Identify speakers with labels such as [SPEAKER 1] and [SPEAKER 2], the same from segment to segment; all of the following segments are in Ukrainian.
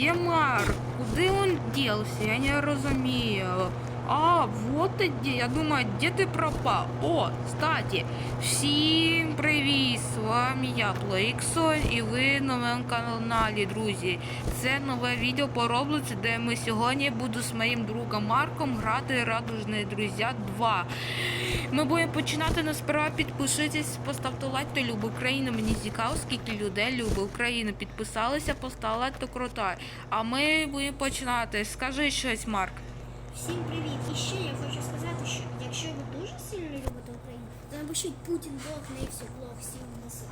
[SPEAKER 1] Где Марк? Куди он делся? Я не розумію. А, вот ты где. Я думаю, где ты пропал? О, кстати, всім привіт! З вами я, Плейксон, і ви на моєму каналі, друзі. Це нове відео по Роблоці, де ми сьогодні буду з моїм другом Марком грати Радужні Друзі 2. Ми будемо починати, но сперва підпишитесь, поставте лайк, хто любить Україну. Мені цікаво, скільки людей любить Україну. Підписалися, поставили лайк, то круто. А ми будемо починати. Скажи щось, Марк.
[SPEAKER 2] Всім привіт! І ще я хочу сказати, що якщо ви дуже сильно любите Україну, то напишіть Путін Бог, не все Бог, всім нас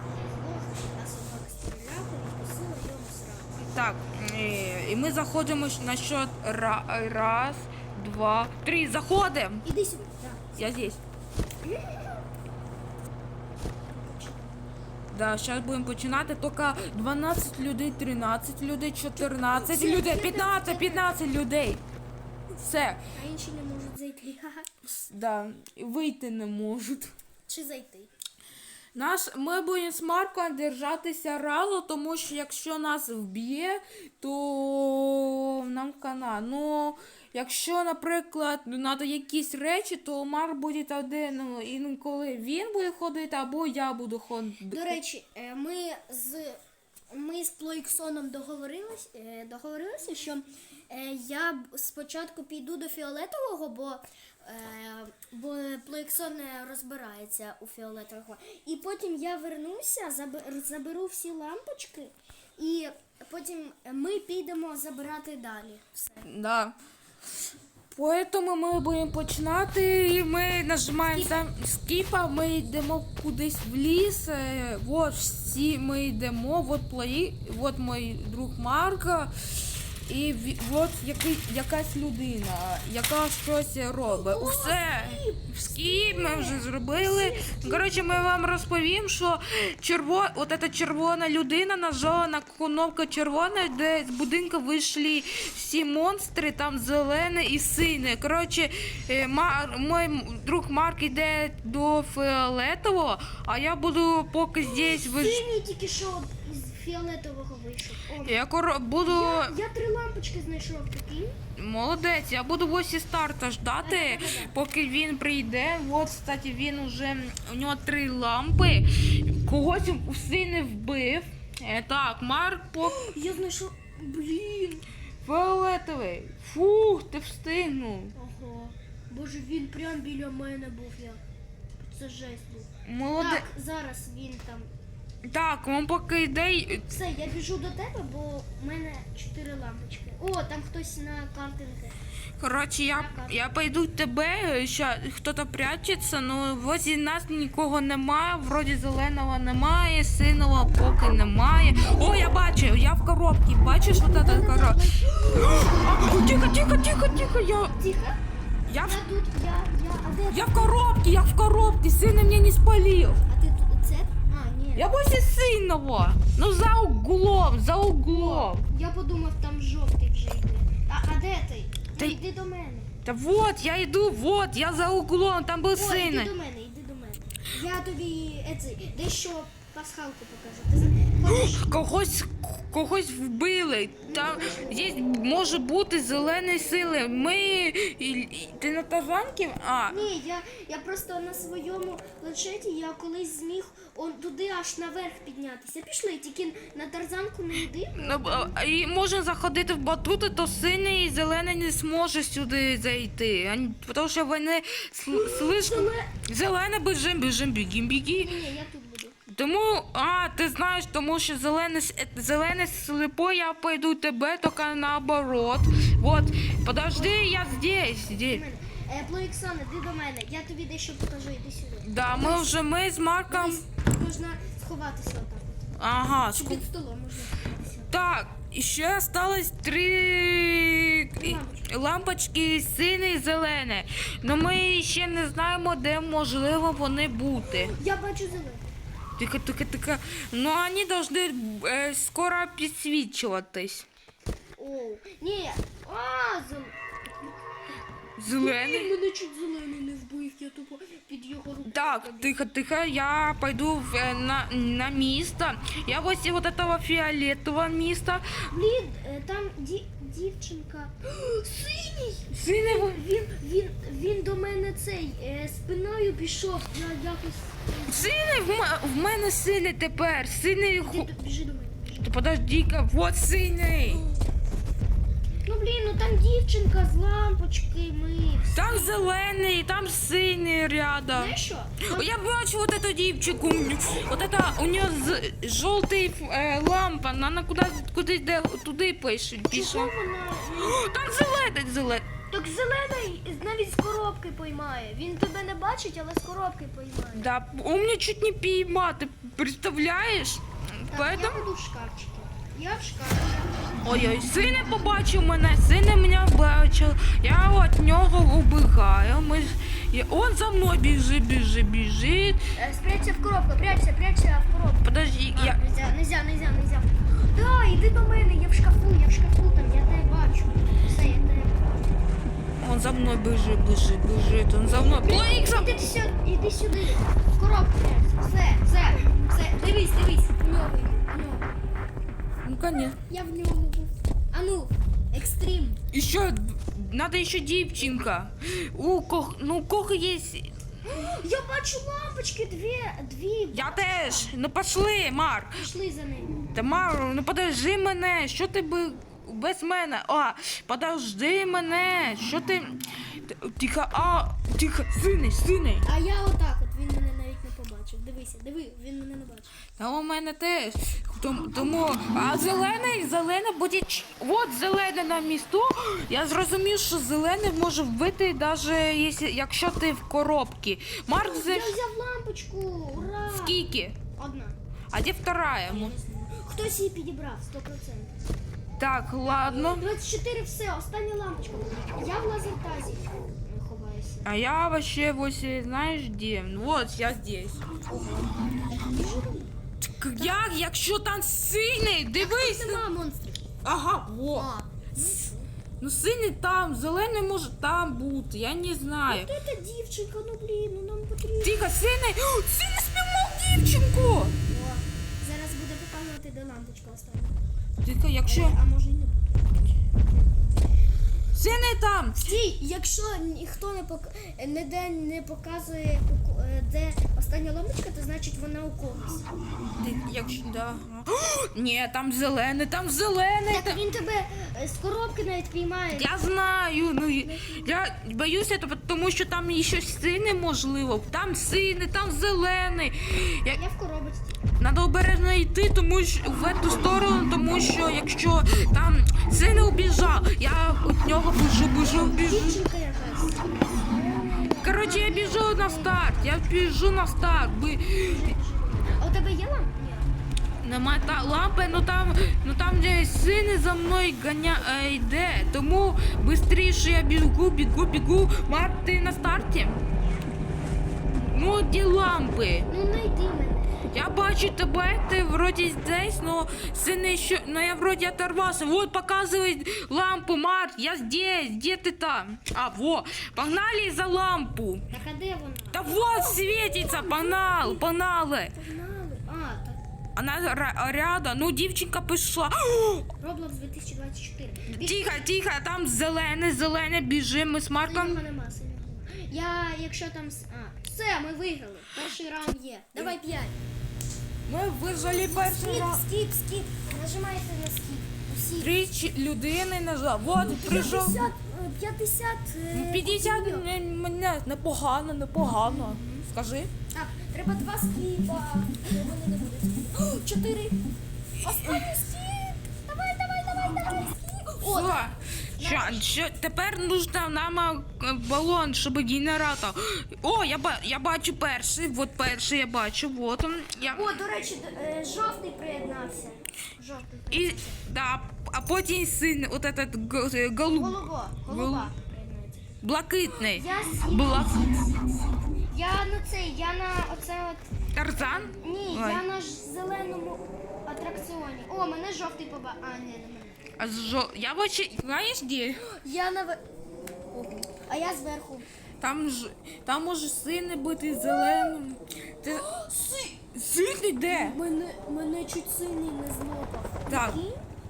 [SPEAKER 2] Бог, нас собака стріляти, відпустила йому сраку.
[SPEAKER 1] Так, е, і ми заходимо на счет ра- раз, два, три. Заходимо.
[SPEAKER 2] Іди сюди. Так.
[SPEAKER 1] Я здесь. Да, сейчас будемо починати. Тільки 12 людей, 13 людей, 14 людей, 15, 15 людей. Все.
[SPEAKER 2] А інші не можуть зайти.
[SPEAKER 1] Да, вийти не можуть.
[SPEAKER 2] Чи зайти?
[SPEAKER 1] Наш, ми будемо з Марком держатися разом, тому що якщо нас вб'є, то нам кана. Ну, якщо, наприклад, треба якісь речі, то Марк буде один, ну, інколи він буде ходити, або я буду ходити.
[SPEAKER 2] До речі, е, ми з ми з Плойксоном договорились, е, договорилися, що я спочатку піду до фіолетового, бо, е, бо Плойксон не розбирається у фіолетового. І потім я вернуся, заберу всі лампочки, і потім ми підемо забирати далі. Все.
[SPEAKER 1] Да. Поэтому ми будемо починати, і ми нажимаємо
[SPEAKER 2] Скіп.
[SPEAKER 1] там скіпа, ми йдемо кудись в ліс. е, Вот всі ми йдемо, вот плої, вот мій друг Марка. І от який, якась людина, яка щось робить. Усе скіп ми вже зробили. Коротше, ми вам розповім, що черво, от ця червона людина нажала на кнопку червона, де з будинку вийшли всі монстри, там зелене і сине. Коротше, е, Мар, мій друг Марк йде до фіолетового, а я буду поки здесь.
[SPEAKER 2] Синій тільки що з фіолетового вийшов.
[SPEAKER 1] Я буду.
[SPEAKER 2] я, я лампочки знайшов такі.
[SPEAKER 1] Молодець, я буду ось і старта ждати, поки він прийде. От, кстати, він уже у нього три лампи. Когось уси не вбив. Е, так, Марк по
[SPEAKER 2] Я знайшов. Блін.
[SPEAKER 1] фіолетовий. Фух, ти встигнув.
[SPEAKER 2] Ого. Боже, він прям біля мене був я. Це жесть був.
[SPEAKER 1] Молодець.
[SPEAKER 2] Так, зараз він там.
[SPEAKER 1] Так, він поки йде.
[SPEAKER 2] Все, я біжу до тебе, бо в мене чотири лампочки. О, там хтось на картинки.
[SPEAKER 1] Коротше, я, я пойду тебе, ще хтось прячеться, ну возле нас нікого немає, вроді зеленого немає, синого поки немає. О, я бачу, я в коробці, бачиш от ця коробка? Тихо, тихо, тихо, тихо, я,
[SPEAKER 2] Тихо.
[SPEAKER 1] я,
[SPEAKER 2] Я
[SPEAKER 1] в,
[SPEAKER 2] тут, я, я, а де?
[SPEAKER 1] я в коробці, я в коробці, сина мене не спалив.
[SPEAKER 2] А ти.
[SPEAKER 1] Я возле синого, ну за углом, за углом.
[SPEAKER 2] Я подумав, там жовтий вже йде. А, а де ти?
[SPEAKER 1] Та й-
[SPEAKER 2] Йди до мене.
[SPEAKER 1] Та вот, я йду, вот, я за углом, там був
[SPEAKER 2] О, йди до мене, йди до мене. Я тобі ецей, дещо пасхалку покажу. Ти за- хочеш?
[SPEAKER 1] Когось когось вбили. Там є, може бути зелені сили. Ми. і- і- ти на Тарзанки? А.
[SPEAKER 2] Ні, я, я просто на своєму планшеті я колись зміг он туди аж наверх піднятися. Пішли, тільки на тарзанку не йди.
[SPEAKER 1] ну, І можна заходити в батути, то синій і зелений не зможе сюди зайти. Тому що вони сл- слишком.
[SPEAKER 2] Зеле-
[SPEAKER 1] Зелене біжим, біжим, бігім, бігі.
[SPEAKER 2] Ні, я тут.
[SPEAKER 1] Тому, а, ти знаєш, тому що зелене, зелене слепо, я пойду тебе, тільки наоборот. Вот, подожди, я здесь, здесь.
[SPEAKER 2] Е, іди до мене. Я тобі дещо покажу, іди сюди.
[SPEAKER 1] Да, ми вже ми з Марком.
[SPEAKER 2] Можна сховатися отак.
[SPEAKER 1] Ага,
[SPEAKER 2] Чи
[SPEAKER 1] ску-
[SPEAKER 2] під столом можна сховатися.
[SPEAKER 1] Так, і ще осталось три
[SPEAKER 2] Лампочки.
[SPEAKER 1] лампочки сине і зелене. Ну ми ще не знаємо, де можливо вони бути.
[SPEAKER 2] Я бачу зелений.
[SPEAKER 1] Тихо, тихо, тихо. Ну вони повинні е, скоро підсвічуватись.
[SPEAKER 2] Оу. Ні. А, зел...
[SPEAKER 1] Зелений.
[SPEAKER 2] Мене чуть зелений не вбив, я тупо під його руку.
[SPEAKER 1] Так, тихо, тихо, я пойду в, э, на, на место. Я возле вот этого фиолетового места.
[SPEAKER 2] Блін, е, там ді, дівчинка. Синій!
[SPEAKER 1] Синего.
[SPEAKER 2] Він, він, він до мене цей е, спиною пішов. Я якось.
[SPEAKER 1] Синий в, м- в мене синий тепер. Синий. Ху-
[SPEAKER 2] біжи до мене.
[SPEAKER 1] Та Подожди-ка, вот синий
[SPEAKER 2] Ну блін, ну там дівчинка з лампочки, ми.
[SPEAKER 1] Там зелений, там синий рядом.
[SPEAKER 2] Знаєш що?
[SPEAKER 1] О, Я бачу вот эту девчонку. Вот это у нее з- желтый э, лампа. Она куда куди де туди пише.
[SPEAKER 2] Чого
[SPEAKER 1] пише.
[SPEAKER 2] вона?
[SPEAKER 1] О, Там зелений, зелений.
[SPEAKER 2] Так зелений навіть з коробки поймає. Він тебе не бачить, але з коробки поймає.
[SPEAKER 1] Да, он меня чуть не поймал, ты представляешь?
[SPEAKER 2] Так,
[SPEAKER 1] Поэтому...
[SPEAKER 2] я буду в шкафчику. Я в шкафчику.
[SPEAKER 1] Ой-ой, сине побачив мене, сине мене бачив. Я від нього убігаю. Ми... І он за мною біжить, біжить, біжить.
[SPEAKER 2] Е, Спрячься в коробку, прячься, прячься в коробку.
[SPEAKER 1] Подожди,
[SPEAKER 2] А,
[SPEAKER 1] я...
[SPEAKER 2] Нельзя, нельзя, нельзя, нельзя. Да, іди до мене, я в шкафу, я в шкафу там, я тебе бачу. Все, я тебе бачу.
[SPEAKER 1] Он за мною біжить, біжить, біжить. Он за мною. Плейксом!
[SPEAKER 2] Іди сюди, іди сюди. В коробку. Все, все, все. Дивись, дивись. В
[SPEAKER 1] Конечно.
[SPEAKER 2] Я в ньому був. А ну, екстрім.
[SPEAKER 1] Еще, надо еще девчонка. У кого, ну, у кого есть...
[SPEAKER 2] Я бачу лампочки, дві, дві.
[SPEAKER 1] Я теж. Ну, пошли, Марк.
[SPEAKER 2] Пішли за ними.
[SPEAKER 1] Тамару, ну подожди мене, що ти би без мене? А, подожди мене, що ти. Тихо, а, тихо, синий, синий.
[SPEAKER 2] А я отак, от він мене навіть не побачив. Дивися, диви, він мене не бачив.
[SPEAKER 1] Та у мене теж. Тому, тому а зелений, зелений буде. ч- От зелений на місту. Я зрозумів, що зелений може вбити, навіть якщо ти в коробці. Марк
[SPEAKER 2] Я
[SPEAKER 1] за
[SPEAKER 2] взяв лампочку, ура!
[SPEAKER 1] скільки?
[SPEAKER 2] Одна.
[SPEAKER 1] А де вторая?
[SPEAKER 2] Я не знаю. Хтось її підібрав, 100%.
[SPEAKER 1] Так, ладно.
[SPEAKER 2] 24 все, остання лампочка. Я в лазертазі ховаюся.
[SPEAKER 1] А я вообще вот э, знаешь где? Вот я здесь. Як, якщо там синий, дивись.
[SPEAKER 2] Нема монстрів.
[SPEAKER 1] Ага, во.
[SPEAKER 2] А,
[SPEAKER 1] Ну синій там, зелений може там бути, я не знаю.
[SPEAKER 2] Хто та дівчинка? Ну блін, ну нам потрібно.
[SPEAKER 1] Тихо, синий. О, Синий спіймав дівчинку.
[SPEAKER 2] О, зараз буде показувати, де лампочка остання.
[SPEAKER 1] Тихо, якщо.
[SPEAKER 2] А може й не буде.
[SPEAKER 1] Синий там.
[SPEAKER 2] Стій, якщо ніхто не пок... ніде не показує, е, де остання лампочка, то значить вона у когось.
[SPEAKER 1] Ти- Якщо, да. О, ні, там зелений, там зелений.
[SPEAKER 2] Так
[SPEAKER 1] Там...
[SPEAKER 2] він тебе е, з коробки навіть піймає.
[SPEAKER 1] Я знаю, ну я боюся, тому що там ще синий можливо. Там синий, там зелений. Я...
[SPEAKER 2] Я в коробочці.
[SPEAKER 1] Надо обережно йти, тому що в ту сторону, тому що якщо там синий убіжав, я від нього біжу, біжу, біжу. Коротше, я біжу на старт, я біжу на старт. Би...
[SPEAKER 2] А у тебе є лампа? Ні.
[SPEAKER 1] Нема та лампи, ну там, ну там де синий за мною ганя е, йде. Тому швидше я бігу, бігу, бігу. Марк, ти на старті? Ну, де лампи?
[SPEAKER 2] Ну знайди мене.
[SPEAKER 1] Я бачу тебе, ти вроді здесь, но синий що, но я вроді оторвался. Вот показывает лампу, Марк, я здесь, где ты там? А, во, погнали за лампу.
[SPEAKER 2] Так а де вона?
[SPEAKER 1] Да вот светится, погнал, погнали.
[SPEAKER 2] Погнали. А, так.
[SPEAKER 1] Она ра- рядом, ну дівчинка пішла.
[SPEAKER 2] Roblox 2024.
[SPEAKER 1] Тихо, тихо, там зелене, зелене, біжимо ми з Марком.
[SPEAKER 2] синього нема, синього нема. Я, якщо там... с- А, все, ми виграли. Перший раунд є. Давай п'ять.
[SPEAKER 1] Ми вижили перший
[SPEAKER 2] Скіп,
[SPEAKER 1] раз.
[SPEAKER 2] скіп, скіп. Нажимайте на скіп. Усі.
[SPEAKER 1] Три людини нажав. Вот, прийшов.
[SPEAKER 2] 50, е, 50, е,
[SPEAKER 1] Ну, 50
[SPEAKER 2] копійок.
[SPEAKER 1] мене непогано, непогано. Скажи.
[SPEAKER 2] Так, треба два скіпа. Вони не будуть. О, Чотири. Останній скіп. Давай, давай, давай, давай, скіп. О,
[SPEAKER 1] Що? Що, що, тепер нужно нам е, балон, щоб генератор. О, я, ба- я бачу перший, от перший я бачу, вот он. Я...
[SPEAKER 2] О, до речі, е, жовтий приєднався. Жовтий.
[SPEAKER 1] І, да, а потім син, от этот г- голуб,
[SPEAKER 2] Голова, голова
[SPEAKER 1] блакитний.
[SPEAKER 2] Я сім.
[SPEAKER 1] Блак...
[SPEAKER 2] Я на цей, я на оце от.
[SPEAKER 1] Тарзан?
[SPEAKER 2] Ні,
[SPEAKER 1] Ой.
[SPEAKER 2] я на ж зеленому атракціоні. О, мене жовтий поба. А, ні, не
[SPEAKER 1] А жо... Я вообще, знаєш де?
[SPEAKER 2] Я на в- Ого. А я зверху.
[SPEAKER 1] Там ж там може сини бути зеленим. Ти... Сильний де?
[SPEAKER 2] Мене, мене чуть синій не злопав.
[SPEAKER 1] Так.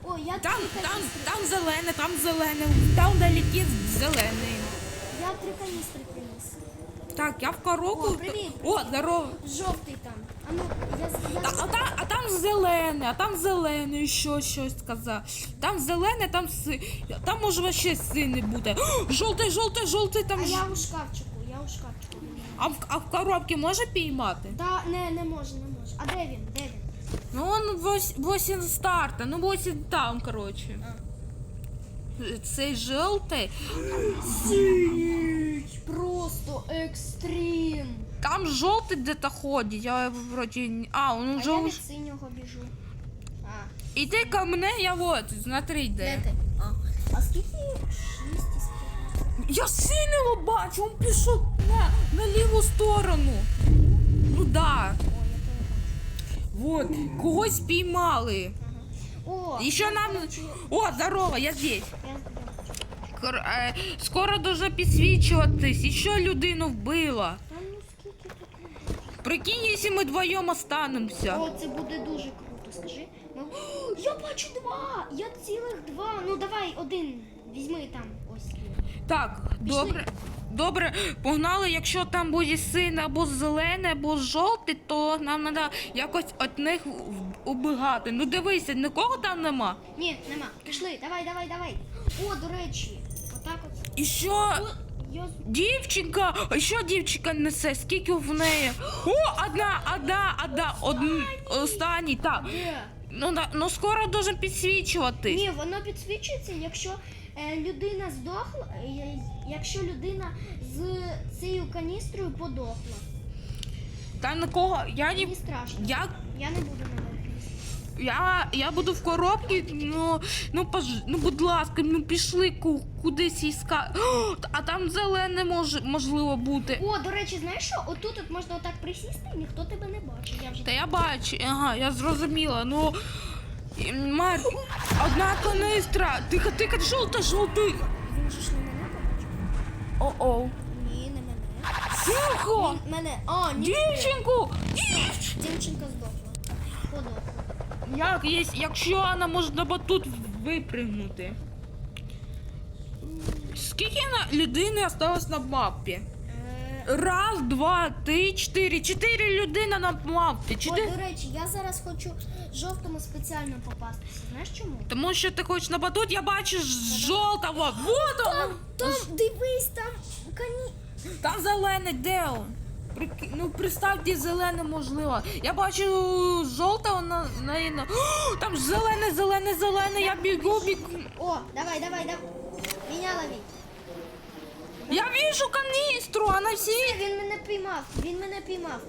[SPEAKER 2] О, я
[SPEAKER 1] Там,
[SPEAKER 2] три
[SPEAKER 1] там, там зелене, там зелене, там вдалеке зелений.
[SPEAKER 2] Я три каністри приніс.
[SPEAKER 1] Так, я в коробку.
[SPEAKER 2] О, привіт.
[SPEAKER 1] О, здорово.
[SPEAKER 2] Жовтий там. А ну, я, з- я
[SPEAKER 1] Та, а, там, а там зелене, а там зелене, що щось сказав. Там зелене, там си... Там може вообще синий буде. О, Жовтий, жовтий, жовтий, там.
[SPEAKER 2] А
[SPEAKER 1] ж-
[SPEAKER 2] я у шкафчику, я у шкафчику.
[SPEAKER 1] А в, а в коробці може піймати?
[SPEAKER 2] Та не, не може, не може. А де він? Де він?
[SPEAKER 1] Ну он вось, восім старта, ну восім там, коротше. Цей жовтий.
[SPEAKER 2] Синій! Просто екстрім!
[SPEAKER 1] Там жовтий де-то ходить, я вроді. А, он
[SPEAKER 2] А
[SPEAKER 1] уже.
[SPEAKER 2] я від синього біжу. А,
[SPEAKER 1] Іди ко мне, я вот, смотри,
[SPEAKER 2] де
[SPEAKER 1] де.
[SPEAKER 2] ти? А, а скільки? Шість.
[SPEAKER 1] Я синього бачу, він пішов на, на ліву сторону. Ну да.
[SPEAKER 2] О, я
[SPEAKER 1] Вот, когось піймали.
[SPEAKER 2] О,
[SPEAKER 1] що нам. О, здорово, я здесь. е, Скоро дуже підсвічуватись. І що людину вбила?
[SPEAKER 2] Ну?
[SPEAKER 1] Прикинь, якщо ми вдвоєм останемося.
[SPEAKER 2] О, це буде дуже круто, скажи. Ми... О, я бачу два! Я цілих два. Ну давай один. Візьми там ось.
[SPEAKER 1] Так, добре. Добре, погнали, якщо там буде син або зелений, або жовтий, то нам треба якось від них в- убігати. Ну дивися, нікого там нема.
[SPEAKER 2] Ні, нема. Пішли, давай, давай, давай. О, до речі, отак от.
[SPEAKER 1] І що
[SPEAKER 2] я...
[SPEAKER 1] дівчинка, а що дівчинка несе? Скільки в неї? О, одна, одна, одна, один, останній, так.
[SPEAKER 2] Де?
[SPEAKER 1] Ну, на- ну скоро дуже підсвічувати.
[SPEAKER 2] Ні, воно підсвічується, якщо е, людина здохла, е, якщо людина з цією каністрою подохла.
[SPEAKER 1] Та нікого, я
[SPEAKER 2] Мені страшно.
[SPEAKER 1] Я,
[SPEAKER 2] Я не буду лізти.
[SPEAKER 1] Я, я буду в коробці, ну, ну, пож, ну, будь ласка, ну пішли ку, кудись іска. О, а там зелене може, можливо бути.
[SPEAKER 2] О, до речі, знаєш що? Отут от можна отак присісти ніхто тебе не бачить. Я вже
[SPEAKER 1] Та я бачу, ага, я зрозуміла. Ну, і, Марк, одна канистра. Тихо, тихо, жовта, жовтий.
[SPEAKER 2] Він ж не мене побачив.
[SPEAKER 1] О-оу.
[SPEAKER 2] Ні, не мене.
[SPEAKER 1] Тихо!
[SPEAKER 2] Мене. А, ні.
[SPEAKER 1] Дівчинку!
[SPEAKER 2] Дівчинка здохла. Подохла.
[SPEAKER 1] Як є, якщо вона може на батут випригнути? Скільки на людини осталось на мапі?
[SPEAKER 2] Е,
[SPEAKER 1] Раз, два, три, чотири. Чотири людини на мапі.
[SPEAKER 2] О,
[SPEAKER 1] Чотири.
[SPEAKER 2] до речі, я зараз хочу жовтому спеціально попастися. Знаєш чому?
[SPEAKER 1] Тому що ти хочеш на батут, я бачу жовтого. Вот он!
[SPEAKER 2] Там, дивись, там кані.
[SPEAKER 1] Там зелений, де он? Прики- Ну, представте, зелене можливо. Я бачу жовтого вона на. О, там ж зелене, зелене, зелене, я бігу, бігу.
[SPEAKER 2] О, давай, давай, давай. Меня лови.
[SPEAKER 1] Я вижу каністру, а на всі.
[SPEAKER 2] Він мене піймав, він мене піймав.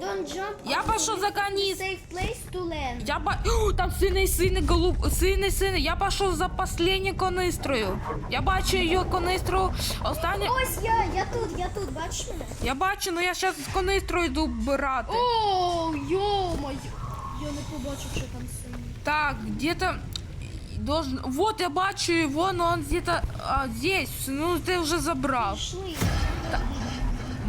[SPEAKER 2] Don't jump
[SPEAKER 1] Я
[SPEAKER 2] on
[SPEAKER 1] пішов за каністру.
[SPEAKER 2] safe place to land.
[SPEAKER 1] Я ба... О, там синий, синий, голуб, синий, синий. Я пішов за останньою канистрою. Я бачу її канистру. Останнє...
[SPEAKER 2] Ось я, я тут, я тут, бачиш мене?
[SPEAKER 1] Я бачу, ну я зараз з канистрою йду вбирати.
[SPEAKER 2] О, йо-моє. Я не побачив, що там синій.
[SPEAKER 1] Так, где-то должен... Вот я бачу его, но он где-то а, здесь. Ну, ты уже забрал.
[SPEAKER 2] Пішли.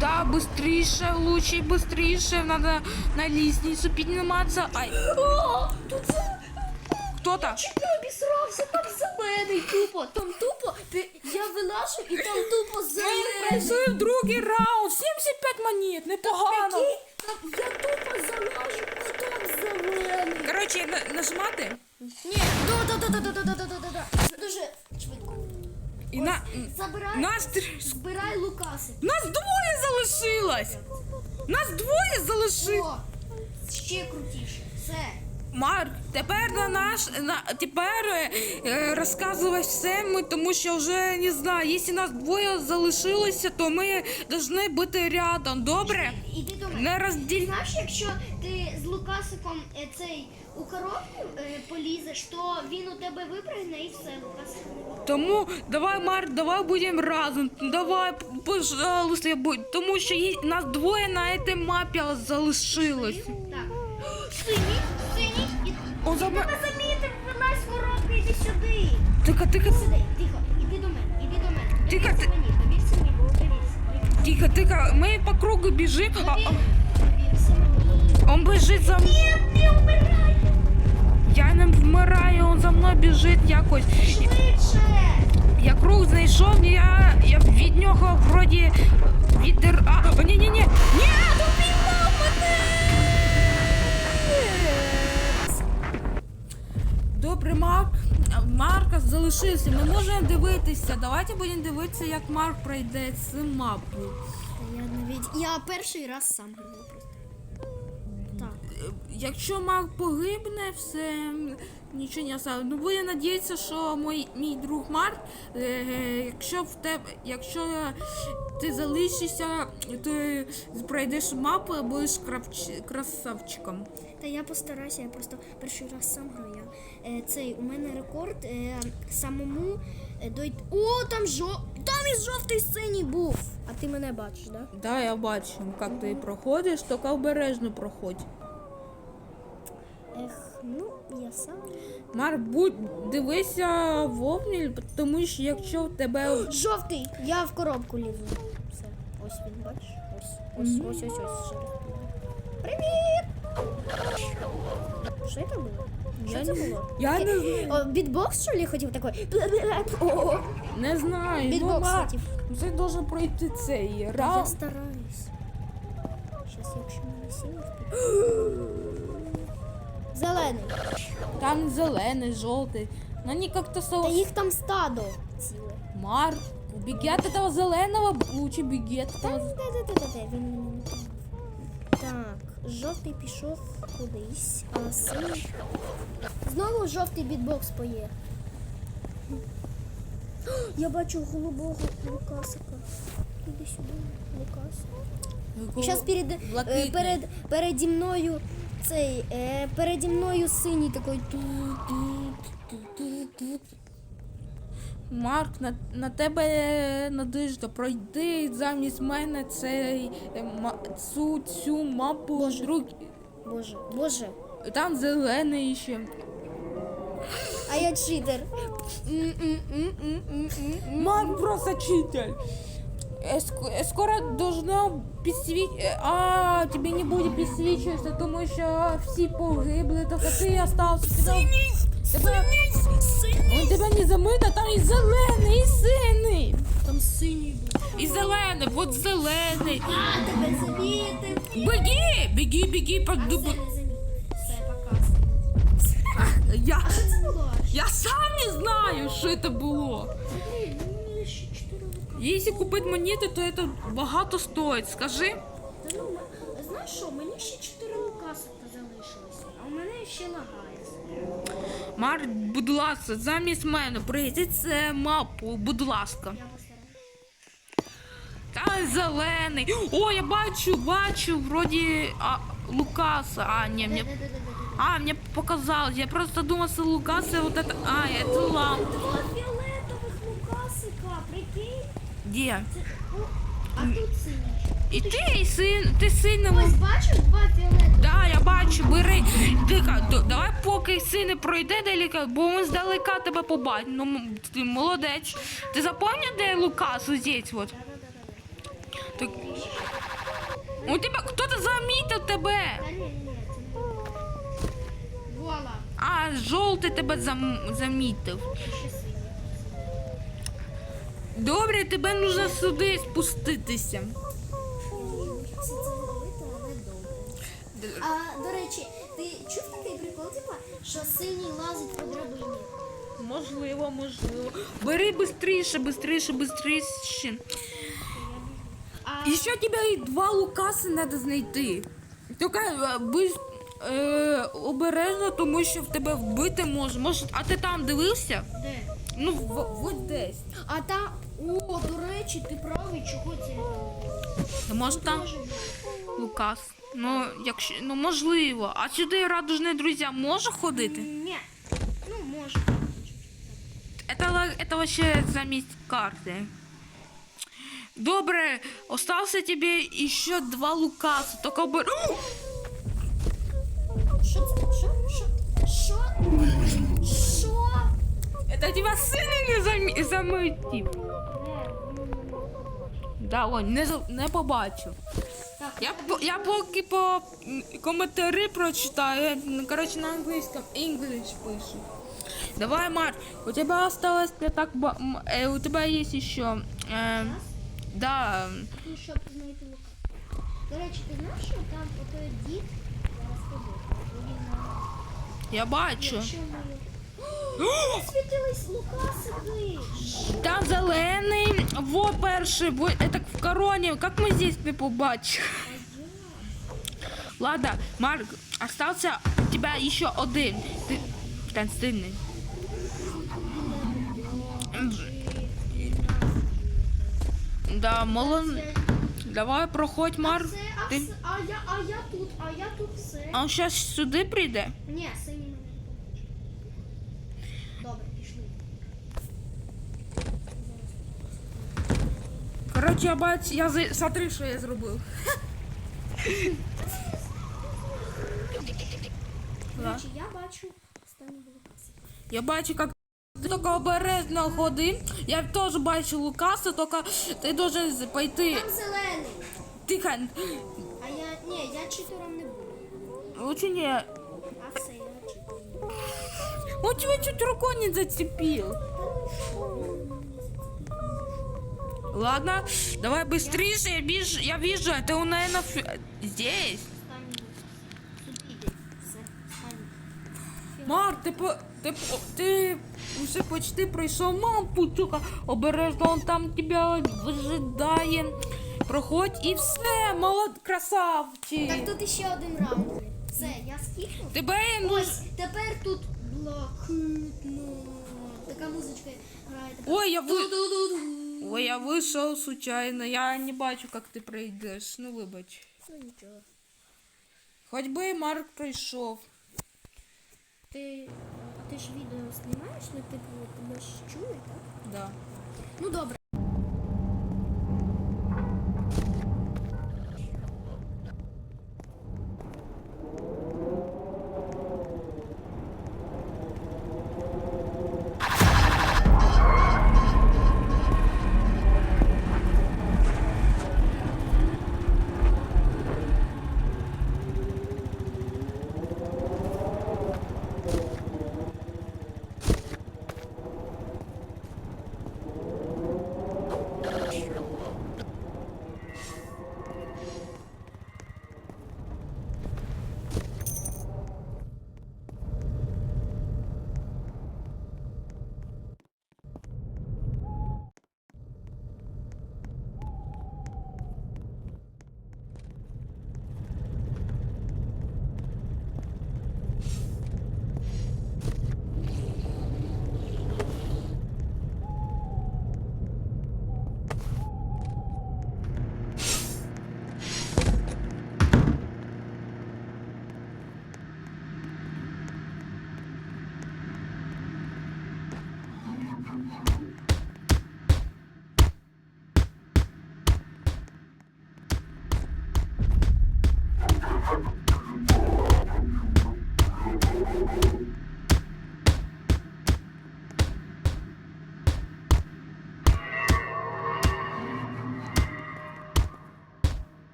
[SPEAKER 1] Да, быстріше, лучше, быстріше. Надо на лестницу підніматися. Ай,
[SPEAKER 2] О, тут
[SPEAKER 1] хто там?
[SPEAKER 2] Чекай, обісрався, там зелений тупо, там тупо, ти, я вилажу і там тупо зелений.
[SPEAKER 1] Прийшли в другий раунд. 75 монет, непогано.
[SPEAKER 2] Прикинь, там я тупо залажу, а там зелений.
[SPEAKER 1] Коротше, на- нажимати.
[SPEAKER 2] Ні, да-да-да-да-да-да-да-да. Дуже швидко.
[SPEAKER 1] І на...
[SPEAKER 2] Забирай,
[SPEAKER 1] Нас,
[SPEAKER 2] збирай лукаси.
[SPEAKER 1] нас двоє залишилось. Нас двоє залишилось.
[SPEAKER 2] О, ще крутіше. Все.
[SPEAKER 1] Марк, тепер на наш на тепер е, е, розказувати все ми, тому що вже не знаю, якщо нас двоє залишилося, то ми повинні бути рядом. Добре?
[SPEAKER 2] Іди до мене.
[SPEAKER 1] Не розділь.
[SPEAKER 2] Знаєш, якщо ти з Лукасиком е, цей у коробку е, полізеш, то він у тебе випригне і все.
[SPEAKER 1] Тому давай, Марк, давай будемо разом. Давай, пожалуйста, я. Тому що є, нас двоє на цій мапі залишилось.
[SPEAKER 2] Так. Синій, синій. І...
[SPEAKER 1] О, заме...
[SPEAKER 2] тебе замітив, вилазь з коробки, іди сюди.
[SPEAKER 1] Тихо, тихо.
[SPEAKER 2] Сюди, тихо, іди до мене, іди до мене.
[SPEAKER 1] Тихо,
[SPEAKER 2] Довірся
[SPEAKER 1] ти-
[SPEAKER 2] мені, довірся мені.
[SPEAKER 1] Тихо, мы по кругу бежим. а- а-
[SPEAKER 2] все мені.
[SPEAKER 1] Он бежит за мной.
[SPEAKER 2] Не вмирай!
[SPEAKER 1] Я не вмираю, он за мною біжить якось.
[SPEAKER 2] Швидше!
[SPEAKER 1] Я круг знайшов, я, я від нього вроді віддер. А, ні, ні, ні. Ні, допіймав мене! Добре, Марк. Марка залишився. Ми можемо дивитися. Давайте будемо дивитися, як Марк пройде цю мапу.
[SPEAKER 2] Я навіть. Я перший раз сам.
[SPEAKER 1] Е, Якщо Марк погибне, все нічого не стане. Ну будемо надіятися, що мій, мій друг Марк, е, якщо в тебе, якщо ти залишишся, ти пройдеш мапу і будеш крапч- красавчиком.
[SPEAKER 2] Та я постараюся, я просто перший раз сам граю. Е, цей у мене рекорд е, самому е, дойти. О, там жо... Там і жовтий синій був. А ти мене бачиш, да?
[SPEAKER 1] Да, я бачу, як ти проходиш, тільки обережно проходь.
[SPEAKER 2] Ех, ну, я сам.
[SPEAKER 1] Марк, будь дивися в тому що якщо в тебе
[SPEAKER 2] Жовтий! Я в коробку лізу. Все. Ось він, бачиш? Ось. Ось, ось, ось, ось. Привіт! Що це було? Що
[SPEAKER 1] Я
[SPEAKER 2] це
[SPEAKER 1] не-
[SPEAKER 2] було?
[SPEAKER 1] я не знаю.
[SPEAKER 2] О, бітбокс, що ли, хотів такий? О,
[SPEAKER 1] не знаю, ну,
[SPEAKER 2] Бітбокс
[SPEAKER 1] Марк,
[SPEAKER 2] хотів.
[SPEAKER 1] це должен пройти цей
[SPEAKER 2] Я
[SPEAKER 1] раунд.
[SPEAKER 2] стараюсь. Щас, якщо мене синій Зелений.
[SPEAKER 1] Там зелений, жовтий. Ну они как-то со...
[SPEAKER 2] їх там стадо ціле.
[SPEAKER 1] Марк, беги от этого зеленого, лучше беги от этого...
[SPEAKER 2] де-де-де-де, він мене не тронув. Так, жовтий пішов кудись, а синій. Знову жовтий бітбокс поє. Я бачу голубого Лукасика. Іди сюди, Лукас. Зараз перед, е, перед, переді мною цей, е, переді мною синій такий.
[SPEAKER 1] Марк, на, на тебе е, надежда. Пройди замість мене цей, е, ма- цю, цю мапу.
[SPEAKER 2] Боже.
[SPEAKER 1] Друг...
[SPEAKER 2] Боже, боже,
[SPEAKER 1] Там зелений ще.
[SPEAKER 2] а я читер.
[SPEAKER 1] Марк просто читер. Э, ск- э, Скоро должно підсвіт... э, А, тебе не буде підсвічуватися, тому що всі погибли, тільки ти остався. Синій! Тебе... Он тебе не замито, там і зелений, і синий.
[SPEAKER 2] Там синій був.
[SPEAKER 1] І зелений, от зелений.
[SPEAKER 2] А, тебе замітив.
[SPEAKER 1] Беги, беги, беги, под
[SPEAKER 2] Все,
[SPEAKER 1] дуб...
[SPEAKER 2] не замітив. Все, показує.
[SPEAKER 1] Я,
[SPEAKER 2] А що це було?
[SPEAKER 1] я сам не знаю, що це було. Якщо купити монети, то це багато стоїть, скажи.
[SPEAKER 2] Та ну, м- знаєш що, мені ще чотири лукасика залишилося, а у мене ще лагає.
[SPEAKER 1] Марк, будь ласка, замість мене прийди це мапу, будь ласка.
[SPEAKER 2] Я постараюся.
[SPEAKER 1] Та зелений. О, я бачу, бачу, вроді а, Лукаса. А, ні, мені.
[SPEAKER 2] Де-де-де-де-де.
[SPEAKER 1] А, мне показалось. Я просто думал, что Лукаса вот это. А, это лампа.
[SPEAKER 2] О, а тут синій.
[SPEAKER 1] І ти, і син, ти сильно.
[SPEAKER 2] Ось бачиш два фіолетових?
[SPEAKER 1] Да, я бачу, бери. Тика, д- давай поки син не пройде далеко, бо ми здалека тебе побачимо. Ну, м, ти молодець. Ти запам'ятав, де Лукас здесь вот? Так. У тебе хто-то замітив тебе.
[SPEAKER 2] Та ні, ні, ні, це не Вола.
[SPEAKER 1] А, жовтий тебе зам, замітив.
[SPEAKER 2] Ще синій.
[SPEAKER 1] Добре, тебе нужно сюди спуститися.
[SPEAKER 2] Це це зробити, але добре. А, до речі, ти чув такий прикол, типа, що синій лазить по драбині?
[SPEAKER 1] Можливо, можливо. Бери быстріше, быстріше, быстріше.
[SPEAKER 2] А,
[SPEAKER 1] І ще тебе і два Лукаси треба знайти. Тільки е, будь е, обережно, тому що в тебе вбити може. Може, а ти там дивився?
[SPEAKER 2] де?
[SPEAKER 1] Ну, в, от десь.
[SPEAKER 2] А та, о, до речі, ти правий, чого це?
[SPEAKER 1] Може там Лукас. Ну, якщо ну можливо. А сюди радужні друзі може ходити?
[SPEAKER 2] Ні. Ну, може.
[SPEAKER 1] Это, это вообще замість карти. Добре, остався тебе ще два Лукаса. Тільки бер... Это тебя сильно не замі... замитив. Да, ой, не, за- не побачив.
[SPEAKER 2] Так,
[SPEAKER 1] Я, по- я поки по м, коментарі прочитаю, я, ну, короче, на английском English пишу. Давай, Марк, у тебя осталось не так ба- м, э, у тебя есть еще, э, да,
[SPEAKER 2] ну, щоб знайти Лука. До речі, ти знаєш, що там отой дід зараз ходить? Він на
[SPEAKER 1] я бачу.
[SPEAKER 2] Якщо ми... Світились Лукасики!
[SPEAKER 1] Там зелений, во перший, во, это в короне, как мы здесь не побачили? Ладно, Марк, остался у тебя еще один. Ты константный. Да, молон. Давай, проходь, Марк.
[SPEAKER 2] Це, а,
[SPEAKER 1] Ти...
[SPEAKER 2] все- а, я, а я тут, а я тут все.
[SPEAKER 1] А він зараз сюди прийде?
[SPEAKER 2] Ні, синій
[SPEAKER 1] Коротше, я бачу, я за... смотри, що я зробив.
[SPEAKER 2] До речі, я бачу останнього Лукасика.
[SPEAKER 1] Я бачу, як ти тільки обережно ходи. Я теж бачу Лукаса, тільки ти должен пойти.
[SPEAKER 2] Там зелений.
[SPEAKER 1] Тихо.
[SPEAKER 2] А я, ні, я читером не буду.
[SPEAKER 1] Лучше не.
[SPEAKER 2] А все, я читер.
[SPEAKER 1] Он тебя чуть рукой не зацепил. Ладно, давай быстрее, я вижу, я вижу, ты, наверное, здесь.
[SPEAKER 2] Останній. Сюди йди. Все, останній.
[SPEAKER 1] Марк, ти по ти, ти вже почти пройшов мампу, тільки обережно он там тебе вижидає. Проходь і все, молод красавчик.
[SPEAKER 2] Так тут іще один раунд. Все, я скіпнув.
[SPEAKER 1] Тебе
[SPEAKER 2] Ось, тепер тут блакитно. Така музичка грає. Така...
[SPEAKER 1] Ой, я ви...
[SPEAKER 2] Ду-ду-ду-ду.
[SPEAKER 1] Ой, я вийшов случайно. Я не бачу, як ти прийдеш. Ну вибач.
[SPEAKER 2] Ну нічого.
[SPEAKER 1] Хоч би Марк прийшов.
[SPEAKER 2] Ти, а ти ж відео знімаєш, ну типу тебе ж чує, так?
[SPEAKER 1] Да.
[SPEAKER 2] Ну добре.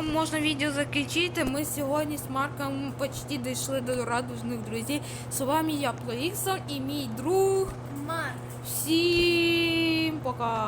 [SPEAKER 1] Такому можна відео закінчити. Ми сьогодні з Марком почти дійшли до радужних друзів. З вами я Плоіксон і мій друг.
[SPEAKER 2] Марк.
[SPEAKER 1] Всім пока!